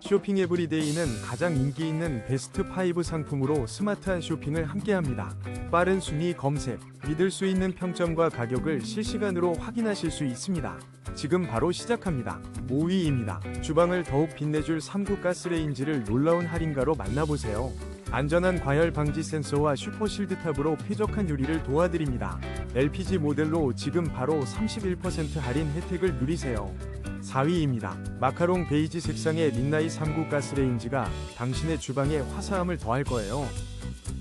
쇼핑 에브리데이는 가장 인기 있는 베스트 5 상품으로 스마트한 쇼핑을 함께합니다. 빠른 순위 검색, 믿을 수 있는 평점과 가격을 실시간으로 확인하실 수 있습니다. 지금 바로 시작합니다. 5위입니다. 주방을 더욱 빛내줄 3구 가스레인지를 놀라운 할인가로 만나보세요. 안전한 과열 방지 센서와 슈퍼 실드 탑으로 쾌적한 요리를 도와드립니다. LPG 모델로 지금 바로 31% 할인 혜택을 누리세요. 4위입니다. 마카롱 베이지 색상의 린나이 3구 가스레인지가 당신의 주방에 화사함을 더할 거예요.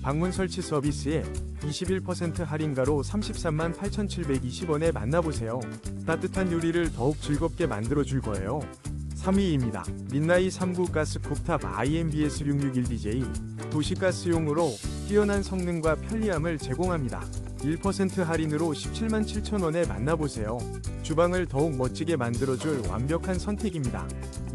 방문 설치 서비스에 21% 할인가로 33만 8,720원에 만나보세요. 따뜻한 요리를 더욱 즐겁게 만들어줄 거예요. 3위입니다. 린나이 3구 가스 쿡탑 IMBS 661DJ 도시가스용으로 뛰어난 성능과 편리함을 제공합니다. 1% 할인으로 17만 7천원에 만나보세요. 주방을 더욱 멋지게 만들어줄 완벽한 선택입니다.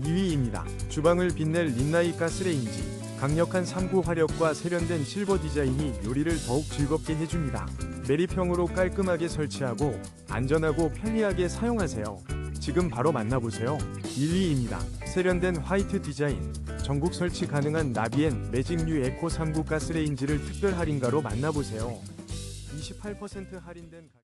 2위입니다. 주방을 빛낼 린나이 가스레인지. 강력한 3구 화력과 세련된 실버 디자인이 요리를 더욱 즐겁게 해줍니다. 메리평으로 깔끔하게 설치하고 안전하고 편리하게 사용하세요. 지금 바로 만나보세요. 1위입니다. 세련된 화이트 디자인. 전국 설치 가능한 나비엔 매직류 에코 3구 가스레인지를 특별 할인가로 만나보세요. 28% 할인된 가...